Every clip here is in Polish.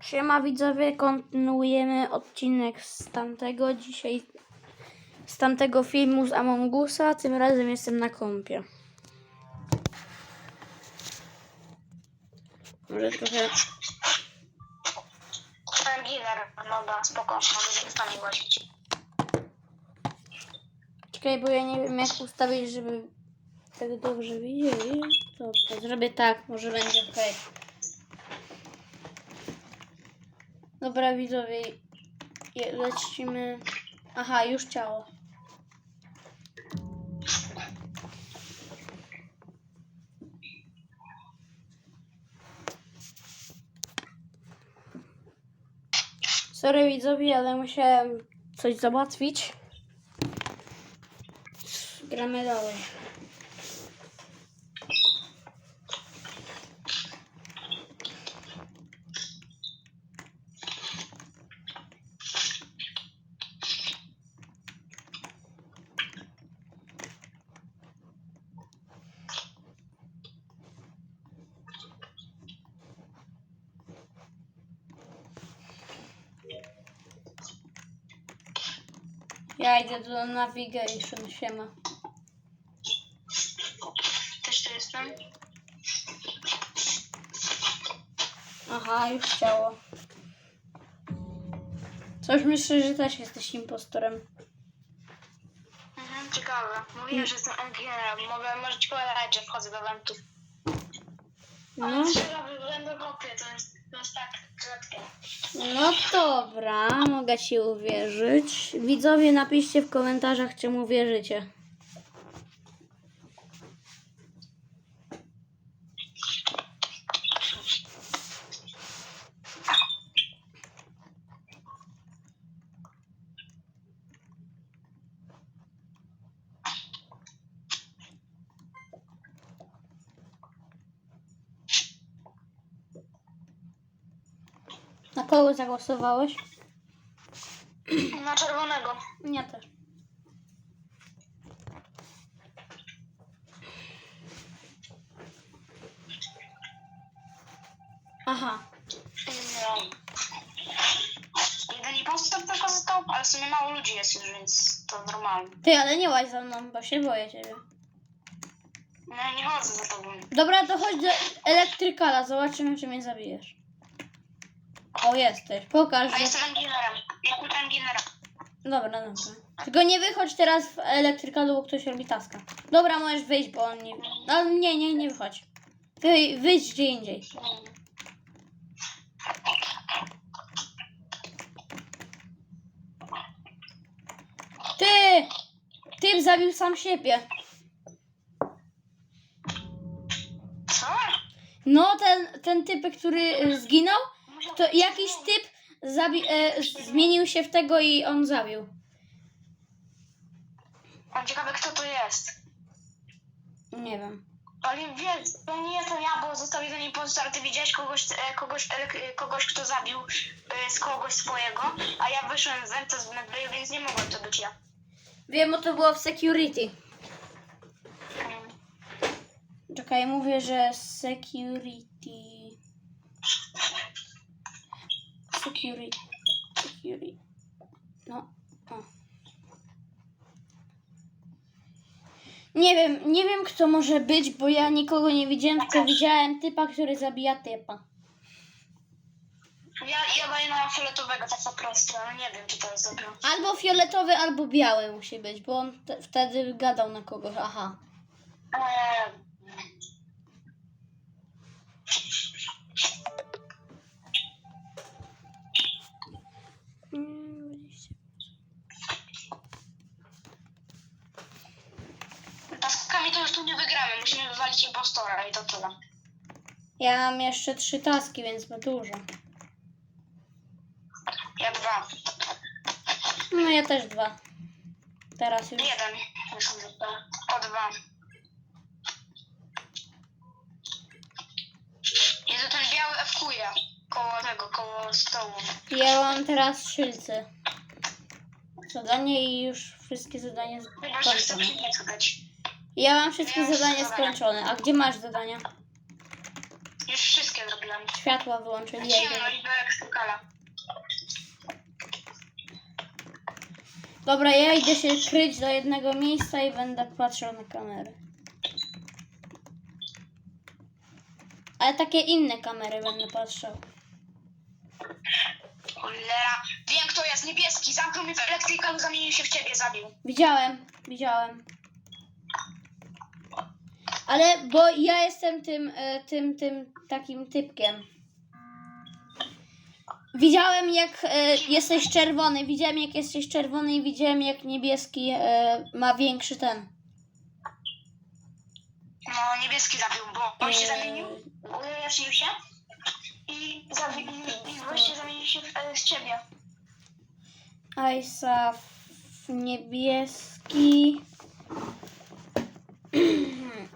Siema widzowie, kontynuujemy odcinek z tamtego dzisiaj, z tamtego filmu z Among Usa, tym razem jestem na kąpie. Może trochę, Giller, dobra, spoko, mogę z nami łazić. czekaj, bo ja nie wiem jak ustawić, żeby tak dobrze widzieli. Dobra, zrobię tak, może będzie ok. Dobra widzowie, lecimy, aha już ciało. Sorry widzowie, ale musiałem coś załatwić. Gramy dalej. Ja idę do navigation, siema. Też tu jestem? Aha, już ciało. Coś myślę, że też jesteś impostorem. Mhm, ciekawe. Mówiłem, że jestem Giller, mogę, może ci powiedzieć, że wchodzę do wentów. No, Ale trzeba no dobra, mogę ci uwierzyć. Widzowie, napiszcie w komentarzach, czemu wierzycie. Zagłosowałeś? Na czerwonego. Ja też. Aha. No. Jeden impostor tylko został, ale w sumie mało ludzi jest już, więc to normalne. Ty, ale nie łaź za mną, bo się boję ciebie. No nie chodzę za tobą. Dobra, to chodź do elektrykala, zobaczymy, czy mnie zabijesz. O, jesteś. Pokaż, A że... jestem Gillerem. Ja kultem Gillera. Dobra, dobra. Tylko nie wychodź teraz w elektrykalu, bo ktoś robi taska. Dobra, możesz wyjść, bo on nie... No, nie, nie, nie wychodź. Wy, wyjdź gdzie indziej. Ty! Typ zabił sam siebie. Co? No, ten, ten typ, który y, zginął, to jakiś typ zabi- e, zmienił się w tego i on zabił. A ciekawe kto to jest. Nie wiem. Ale wie, to nie jestem ja, bo został jeden impostor, ty widziałeś kogoś, e, kogoś, e, kogoś kto zabił e, z kogoś swojego, a ja wyszłem z Venta z więc nie mogłem to być ja. Wiem, bo to było w security. Mm. Czekaj, mówię, że security. Security. Security. No. O. Nie wiem, nie wiem kto może być, bo ja nikogo nie widziałem, tylko widziałem typa, który zabija typa. Ja, ja daję na fioletowego, tak po prostu, ale nie wiem, czy to jest dobre. Albo fioletowy, albo biały musi być, bo on te, wtedy gadał na kogoś. Aha. Eee, tu nie wygramy, musimy wywalić impostora i to tyle. Ja mam jeszcze trzy taski, więc ma dużo. Ja dwa. No ja też dwa. Teraz już. Jeden. Już został. O dwa. Jezu, ten biały ewkuje. Koło tego, koło stołu. Ja mam teraz szylcy. Zadanie i już wszystkie zadania Chyba, że chcę skończone. Ja mam wszystkie Ja zadania skończone. A gdzie masz zadania? Już wszystkie zrobiłem. Światła wyłączyli. ja Ciemno i do. Dobra, ja idę się kryć do jednego miejsca i będę patrzył na kamery. Ale takie inne kamery będę patrzał. Cholera. Wiem kto jest niebieski. Zamknął mnie w elektrykalu, zamienił się w ciebie, zabił. Widziałem, widziałem. Ale bo ja jestem tym, e, tym, tym takim typkiem. Widziałem jak e, jesteś czerwony, widziałem jak jesteś czerwony i widziałem jak niebieski e, ma większy ten. No, niebieski zabił, bo on się zamienił, ujaśnił się i, zabi- i, i właśnie zamienił się w, e, z ciebie. Isaf niebieski.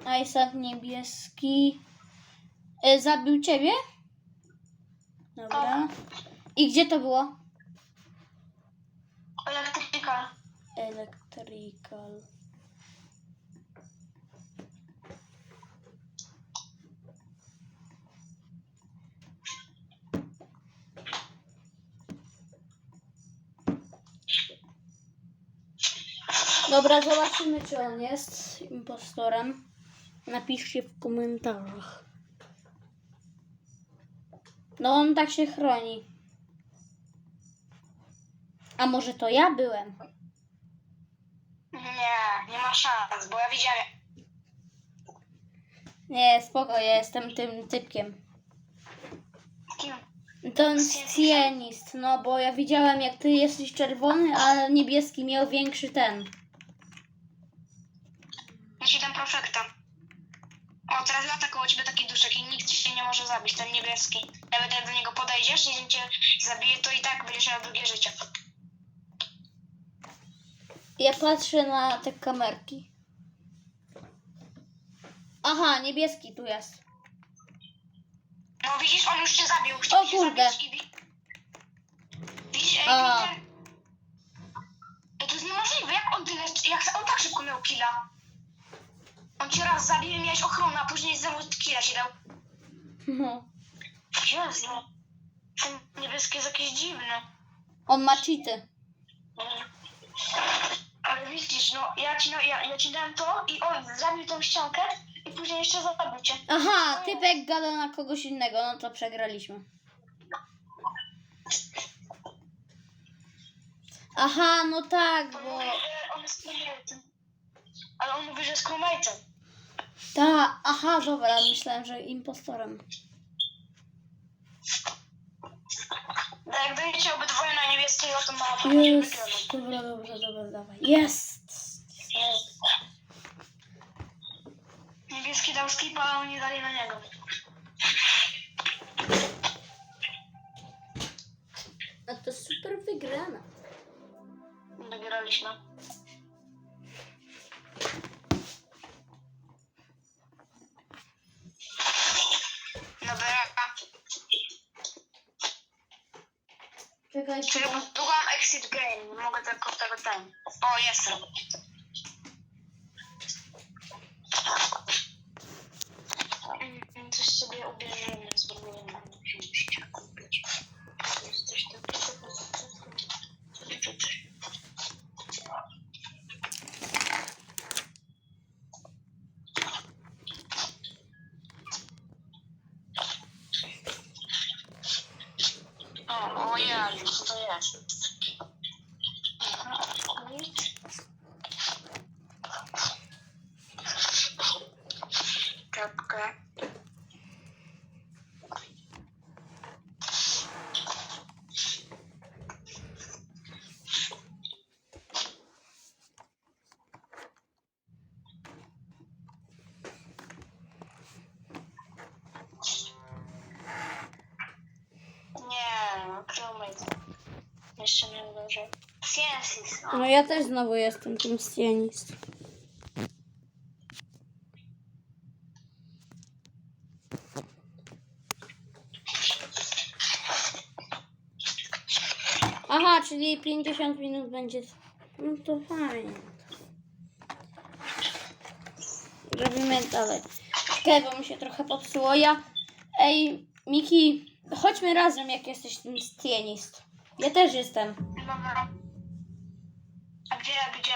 Isaf niebieski. E, zabił ciebie? Dobra. I gdzie to było? Elektrykal. Electrical. Dobra, zobaczymy, czy on jest impostorem. Napiszcie w komentarzach. No, on tak się chroni. A może to ja byłem? Nie, nie ma szans, bo ja widziałem. Nie, spoko, ja jestem tym typkiem. Kim? Ten scienist, no bo ja widziałem jak ty jesteś czerwony, a niebieski miał większy ten. Ja ci dam profekta. O, teraz lata koło ciebie taki duszek i nikt cię nie może zabić, ten niebieski. Nawet jak do niego podejdziesz, jeśli cię zabije, to i tak będziesz miał drugie życie. Ja patrzę na te kamerki. Aha, niebieski tu jest. No widzisz, on już cię zabił. Chciał O cię kurde. zabić i wi- Widzisz, ej, A. Peter. Ej, to jest niemożliwe, jak on tyle, jak on tak szybko miał killa? On cię raz zabił i miałeś ochronę, a później znowu killa ci dał. No. Jezu. Ten niebieski jest jakiś dziwny. On ma cheaty. Ale widzisz, no ja ci, no, ja, ja ci dałem to i on zabił tą ściankę i później jeszcze zabił cię. Aha, typek gada na kogoś innego, no to przegraliśmy. Aha, no tak, On bo... mówi, że on jest crewmate'em. Ale on mówi, że jest crewmate'em. Ta, aha, dobra, myślałem, że impostorem. No jak dojdziecie obydwoje na niebieskiego, to ma Jest, dobra, dobra, dobra, dawaj. Jest! Niebieski dał skipa, a oni dali na niego. A to super wygrana. Wygraliśmy. Czekaj, Czy ja tu mam exit game? Nie mogę tylko tego ten. O, jestem. Mm, Coś sobie ubierzemy, spróbujemy. Musicie kupić. To jest coś takiego. O, o Jezu, co to jest? Aha, odkryć. Czapkę. Nie, no, crewmate. Jeszcze nie uderzył. Ciensis, no. No ja też znowu jestem tym scienist. Aha, czyli 50 minut będzie. No to fajnie. Robimy dalej. Bo mi się trochę popsuło. Ja Ej, Miki, chodźmy razem, jak jesteś ten stienist. Ja też jestem. Dobra. A gdzie, a gdzie?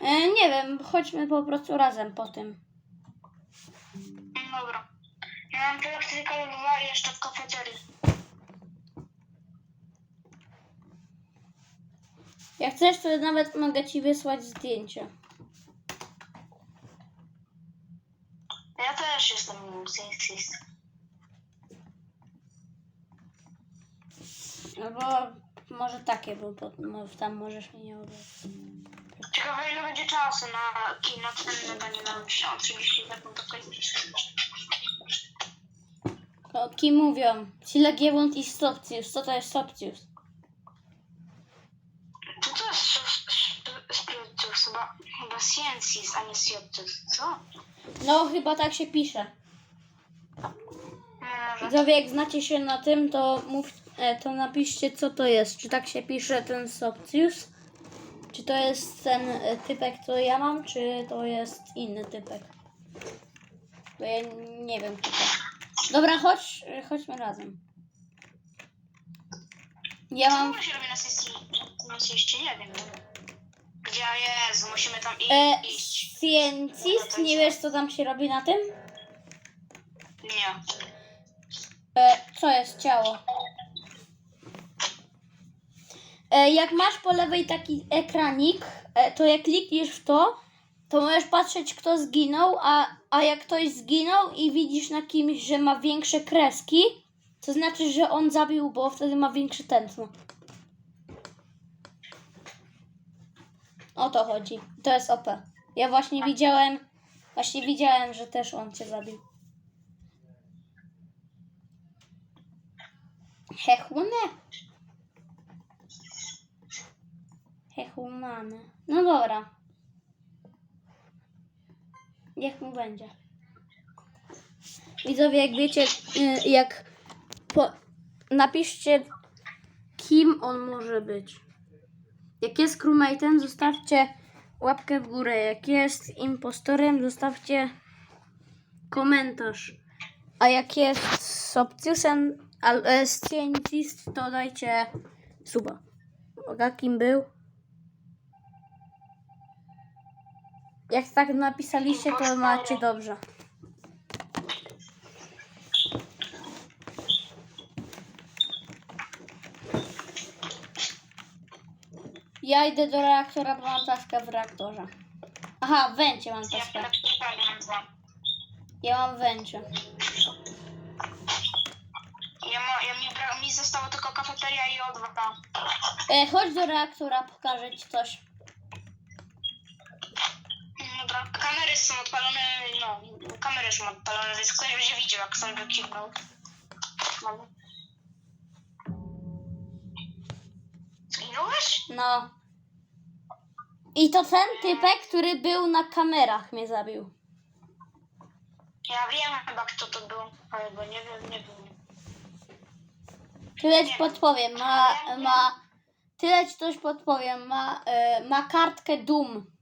E, nie wiem, chodźmy po prostu razem po tym. Dobra. Ja mam elektryka dwa i jeszcze w kafeterii. Jak chcesz, to nawet mogę ci wysłać zdjęcie. Ja też jestem sensist. Albo może takie, bo po- no, tam możesz mnie nie oglądać. Ciekawe ile będzie czasu na kino, ten zadanie nam się 30 sekund. O kim mówią? Silagiewoнд i Stopcius. Co to jest Stopcius? Co to jest spiritus? Chyba, chyba sciences, a nie sciences. Co? No, chyba tak się pisze. No. Widzowie, jak znacie się na tym, to mów, to napiszcie, co to jest. Czy tak się pisze ten Stopcius? Czy to jest ten e, typek, co ja mam, czy to jest inny typek? Bo ja nie wiem, kto to. Dobra, chodź, e, chodźmy razem. Ja Co mam... w się robi na? Na sesji nie wiem. Gdzie Jezu, musimy tam i- E, iść. Scientist, nie wiesz, co tam się robi na tym? Nie. E, co jest ciało? E, jak masz po lewej taki ekranik, e, to jak klikniesz w to, to możesz patrzeć, kto zginął, a, a jak ktoś zginął i widzisz na kimś, że ma większe kreski, to znaczy, że on zabił, bo wtedy ma większe tętno. O to chodzi. To jest OP. Ja właśnie widziałem, właśnie widziałem, że też on cię zabił. Hechune. Hechumane. No dobra. Niech mu będzie. Widzowie, jak wiecie, y, jak po, napiszcie, kim on może być. Jak jest crewmate'em, zostawcie łapkę w górę. Jak jest impostorem, zostawcie komentarz. A jak jest ale z Scientist, to dajcie suba. Jakim był? Jak tak napisaliście, to macie dobrze. Ja idę do reaktora, bo mam taskę w reaktorze. Aha, w węcie mam taskę. Ja mam węcie. Ja, ma, ja mi, bra, mi zostało tylko kafeteria i O2. E, chodź do reaktora, pokażę ci coś. Dobra, kamery są odpalone, no, kamery są odpalone, więc ktoś będzie widział, jak sobie kiwnął. No. Zginąłeś? No. I to ten typek, który był na kamerach, mnie zabił. Ja wiem chyba kto to był, ale bo nie wiem, nie wiem. Tyle ci podpowiem, ma, ma, tyle ci coś podpowiem, ma, e, ma kartkę Doom.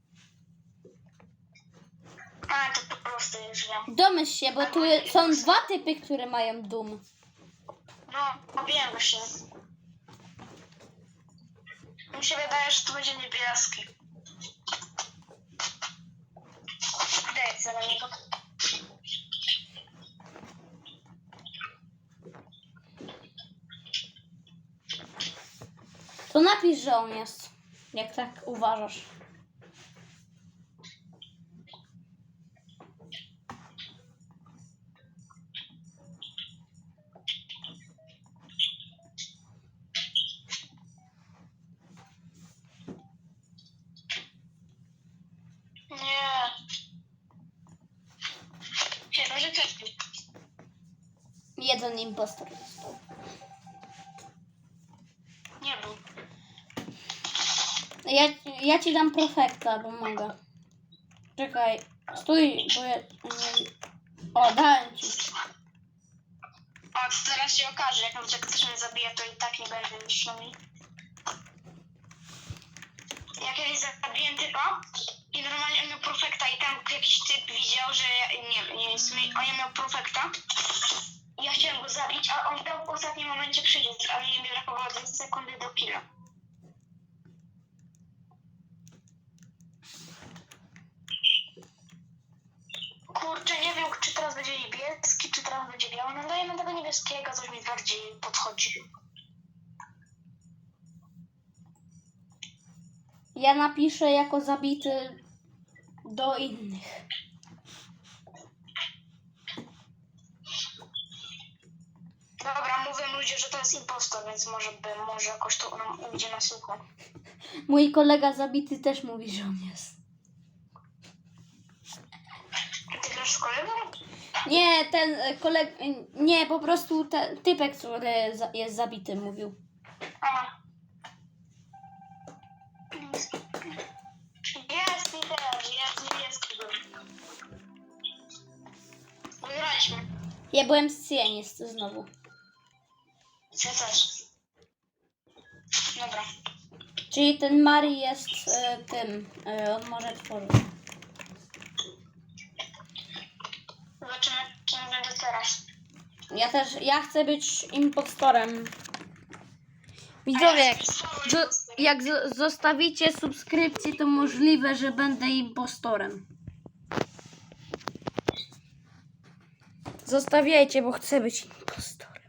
A, to po prostu już wiem. Domyśl się, bo tu są dwa typy, które mają Doom. No, wiem właśnie. Mi się wydaje, że to będzie niebieski. Daj co na niego. To napisz, że on jest, jak tak uważasz. Nie. Chyba, że też nie. Jeden impostor został. Nie był. Ja, ja ci dam profekta, bo mogę. Czekaj, stój, bo ja... O, dałem ci. O, to teraz się okaże, jak jak ktoś mnie zabije, to i tak nie będę myślał. Ja kiedyś zabiłem typa i normalnie on miał profekta i tam jakiś typ widział, że ja, nie, nie, w sumie on miał profekta Ja chciałem go zabić, a on w ostatnim momencie przycisk, ale nie mi brakowało 2 sekundy do killa. Kurczę, nie wiem, czy teraz będzie niebieski, czy teraz będzie biały. No dajemy tego niebieskiego, coś mi bardziej podchodzi. Ja napiszę jako zabity do innych. Dobra, mówią ludzie, że to jest impostor, więc może by, może jakoś to nam ujdzie na sucho. Mój kolega zabity też mówi, że on jest. Z kolegą? Nie, ten kolega. Nie, po prostu ten typek, który za- jest zabity, mówił. A. Jest mi też, jest był. Wygraliśmy. Ja byłem z Cieniec znowu. Ja też. Dobra. Czyli ten Mari jest e, tym. E, on może tworzyć. Zobaczymy, Ja też. Ja chcę być impostorem. Widzowie, zo- jak zo- zostawicie subskrypcję, to możliwe, że będę impostorem. Zostawiajcie, bo chcę być impostorem.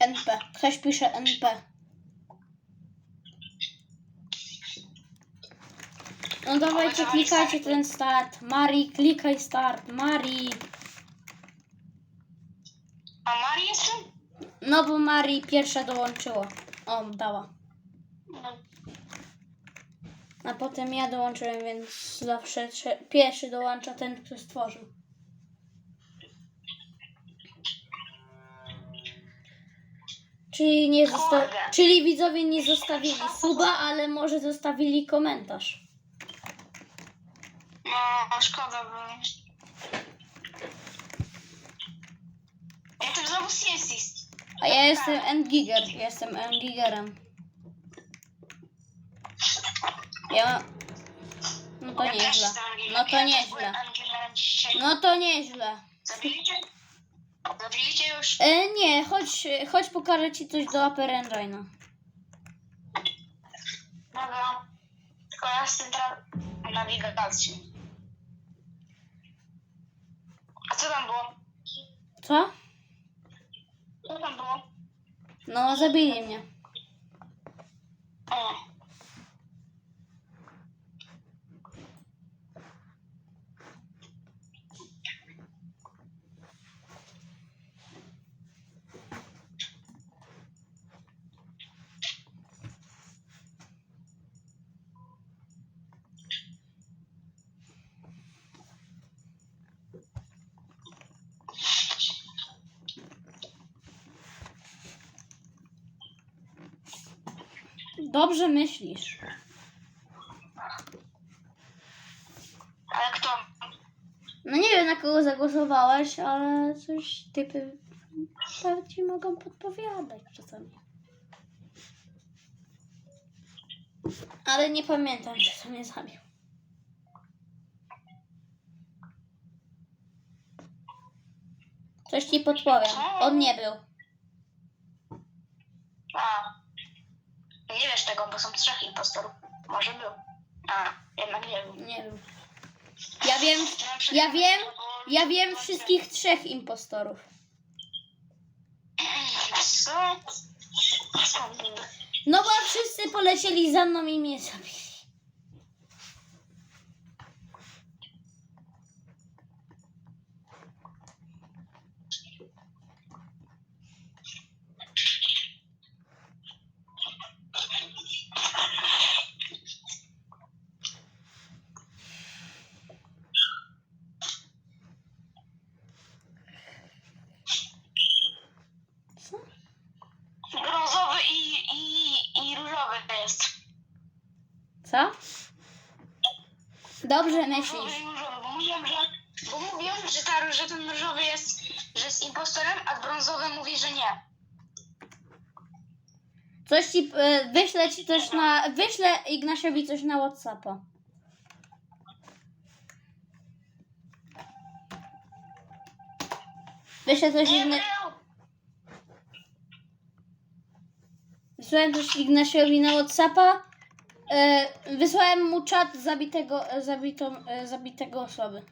NP. Ktoś pisze NP. No dawajcie, klikajcie ten start. Mari, klikaj start. Mari. A Mari tu? No bo Mari pierwsza dołączyła. O, dała. No. A potem ja dołączyłem, więc zawsze pierwszy dołącza ten, kto stworzył. Czyli nie zosta- Kurde. Czyli widzowie nie zostawili suba, ale może zostawili komentarz. No, szkoda, bo... Ja tym znowu CSIS. A ja jestem N-Giger. Jestem N-Gigerem. Ja... No to Ja nieźle. Angelem. No to Ja nieźle. No to nieźle. Zabiliście? Zabiliście już? E, nie, chodź, chodź pokażę ci coś do Upper Engine'a. Dobra. Tylko ja tym teraz nawigacji. A co tam było? Co? Co tam było? No, zabili mnie. O. Dobrze myślisz. Ale kto? No nie wiem, na kogo zagłosowałeś, ale coś typy ci mogą podpowiadać czasami. Ale nie pamiętam, kto mnie zabił. Coś ci podpowiem. On nie był. A. Nie wiesz tego, bo są trzech impostorów. Może był. A, jednak nie był. Nie był. Ja wiem, ja wiem, ja wiem wszystkich trzech impostorów. Co? No bo wszyscy polecieli za mną i mnie zabili. Co? Brązowy i, i, i różowy jest. Co? Dobrze Różowy myślisz. i różowy, bo mówią, że, bo mówią, że, ta, że ten różowy jest, że jest impostorem, a brązowy mówi, że nie. Coś ci, e, wyślę ci coś na, wyślę Ignasiowi coś na Whatsappa. Wyślę coś Igna... Wysłałem coś Ignasiowi na Whatsappa. E, wysłałem mu czat zabitego, e, zabitą, e, zabitego osoby.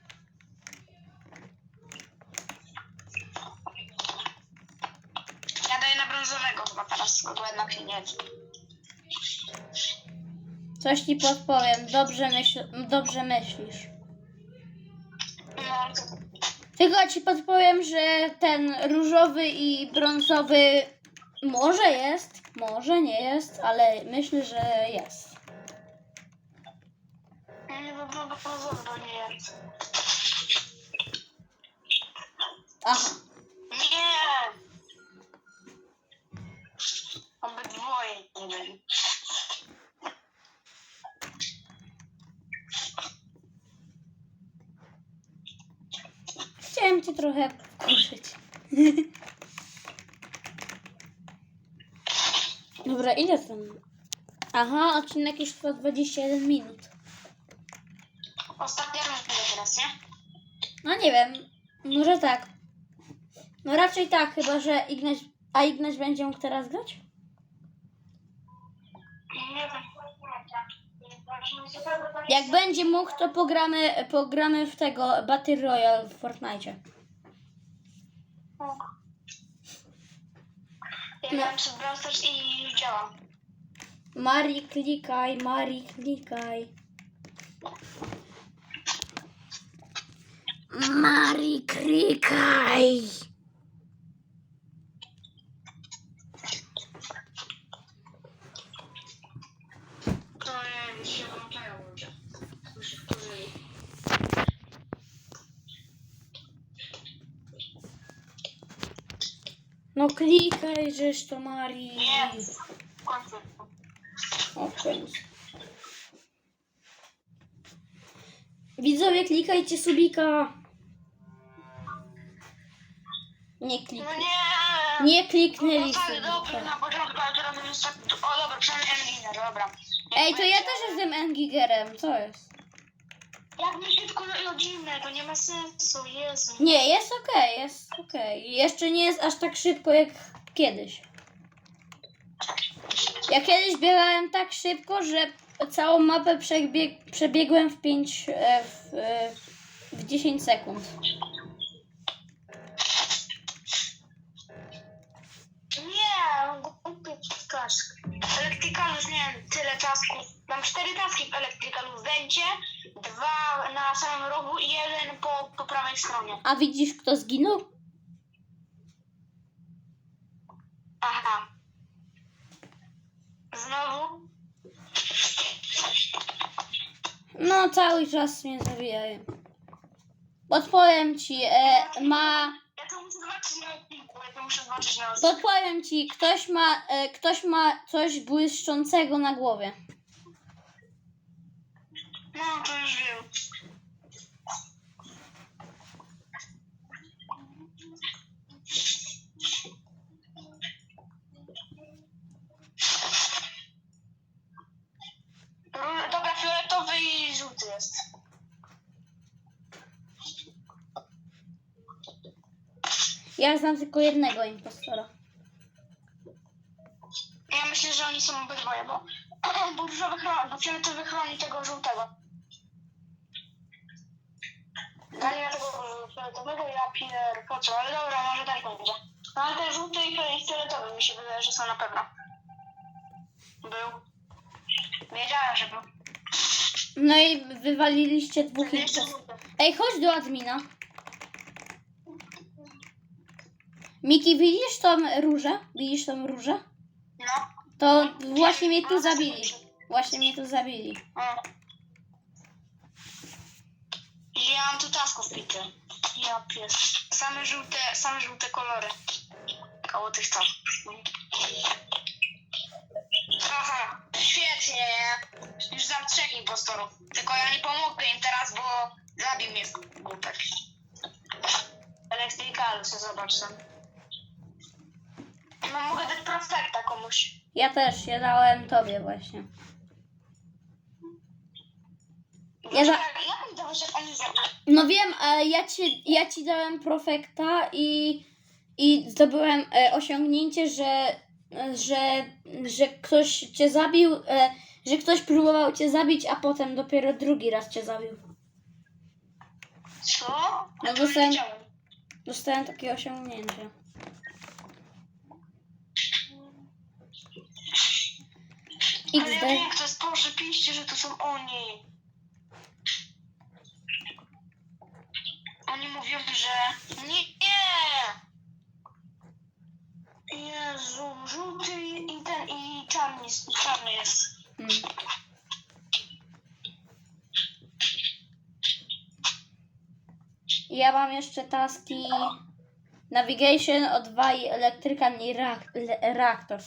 Ja daję na brązowego chyba teraz, bo jednak się nie Coś ci podpowiem. Dobrze, myśl, dobrze myślisz. No, Tylko ci podpowiem, że ten różowy i brązowy może jest, może nie jest, ale myślę, że jest. nie, bo bo- nie jest. Aha. Nie! Obydwoje nie byli. Chciałem cię trochę wkurzyć. Dobra, ile tam? Aha, odcinek już trwa 21 minut. Ostatnia runda teraz, nie? No nie wiem, może tak. No raczej tak, chyba że Ignaś... A Ignaś będzie mógł teraz grać? Nie wiem. Jak będzie mógł, to pogramy, pogramy w tego Battle Royale w Fortnite. Ja grałem przed Brawl Stars i działa. Mari, klikaj, Mari, klikaj. Mari, klikaj. To nie, się włączają ludzie. Już O. Widzowie, klikajcie subika. Nie No kliknij. nie! Nie kliknęli No tak, dobra, subika. na początku, ale teraz. O dobra, przynajmniej Enginer, dobra. Ej, to ja też jestem Engigerem, co jest? Jak my szybko rodzimy, to nie ma sensu, Jezu. Nie, jest okej, jest okej. Jeszcze nie jest aż tak szybko jak kiedyś. Ja kiedyś biegałem tak szybko, że całą mapę przebieg, przebiegłem w 5 e, w, e, w 10 sekund. Nie, głupie task. Electrical już miałem tyle tasków. Mam cztery taski w Electricalu w węcie, dwa na samym rogu i jeden po, po prawej stronie. A widzisz kto zginął? Aha. Znowu? No cały czas mnie zabijają. Podpowiem ci, e, ma... Ja to muszę zobaczyć na odcinku, ja to muszę zobaczyć na odcinku. Podpowiem ci, ktoś ma, e, ktoś ma coś błyszczącego na głowie. No, to już wiem. Ró- Dobra, fioletowy i żółty jest. Ja znam tylko jednego impostora. Ja myślę, że oni są obydwoje, bo, bo różowy chroni, bo fioletowy chroni tego żółtego. Ja nie ma tego fioletowego, ja pier, po co, ale dobra, może tak będzie. No ale ten żółty i fiole- fioletowy mi się wydaje, że są na pewno. Był. Wiedziałem, że był. No i wywaliliście dwóch Jeszcze. Ej, chodź do admina. Miki, widzisz tą różę? Widzisz tą różę? No. To właśnie mnie tu zabili. Właśnie mnie tu zabili. Ja mam tu tasków pity. Ja pies. Same żółte, same żółte kolory. Koło tych tasków. Aha, świetnie. Już znam trzech impostorów. Tylko ja nie pomogę im teraz, bo zabił mnie głupek. Electrical, co zobacz sam. No mogę dać prospekta komuś. Ja też, ja dałem tobie właśnie. Ja za- jak mi dałeś, jak oni zabił? No wiem, ale ja ci, ja ci dałem profekta i, i zdobyłem e, osiągnięcie, że, że, że ktoś cię zabił, e, że ktoś próbował cię zabić, a potem dopiero drugi raz cię zabił. Co? No dostałem- nie. Dostałem takie osiągnięcie. Ale ja XD. wiem, kto jest, proszę, piszcie, że to są oni. Oni mówią, że... Nie! Jezu, żółty i ten, i czarny, i czarny jest. Mm. Ja mam jeszcze taski Navigation, O2 i Electrical i reak- le-.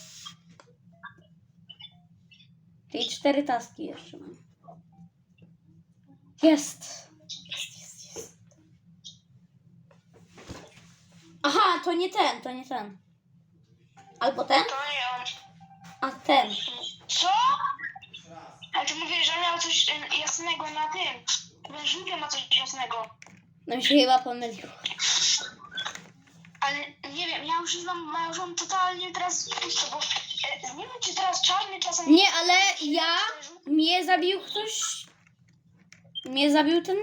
Czyli cztery taski jeszcze mam. Jest! Jest, jest, jest. Aha, to nie ten, to nie ten. Albo ten? To nie on. A ten. Co? A ty mówisz, że miał coś y, jasnego na tym. Ten żółty ma coś jasnego. No mi się chyba pomyliło. Ale nie wiem, ja już znam, mam totalnie teraz pusto, bo e, nie wiem, czy teraz czarny czasem... Nie, ale ja... Mnie zabił ktoś... Mnie zabił ten...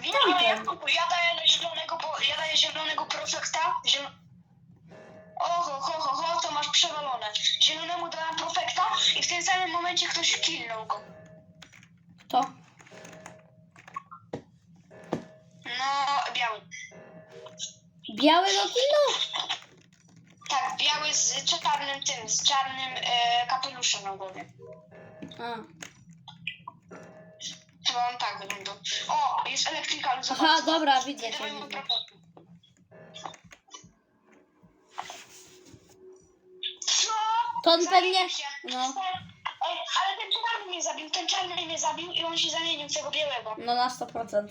Wiem, ale ja, ja daję zielonego, bo ja daję zielonego profekta. Ziel... Oho, ho, ho, ho, to masz przewalone. Zielonemu dałem profekta i w tym samym momencie ktoś killnął go. To. No, biały. Biały do kilo? Tak, biały z czarnym tym, z czarnym e, kapeluszem na głowie. A. Chyba on tak wyglądał. O, jest elektrykal, zobacz. Aha, dobra, widzę Nie cię. dawaj mu Widzę. To on pewnie... Zamienił się. No, Ej, ale ten czarny mnie zabił, ten czarny mnie zabił i on się zamienił w tego białego. no na 100%.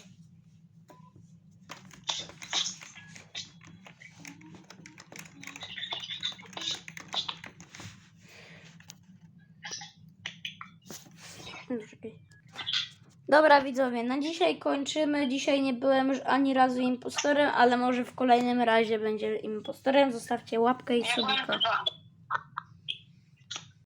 Czekaj. Dobra widzowie, na dzisiaj kończymy. Dzisiaj nie byłem już ani razu impostorem, ale może w kolejnym razie będzie impostorem. Zostawcie łapkę i subika.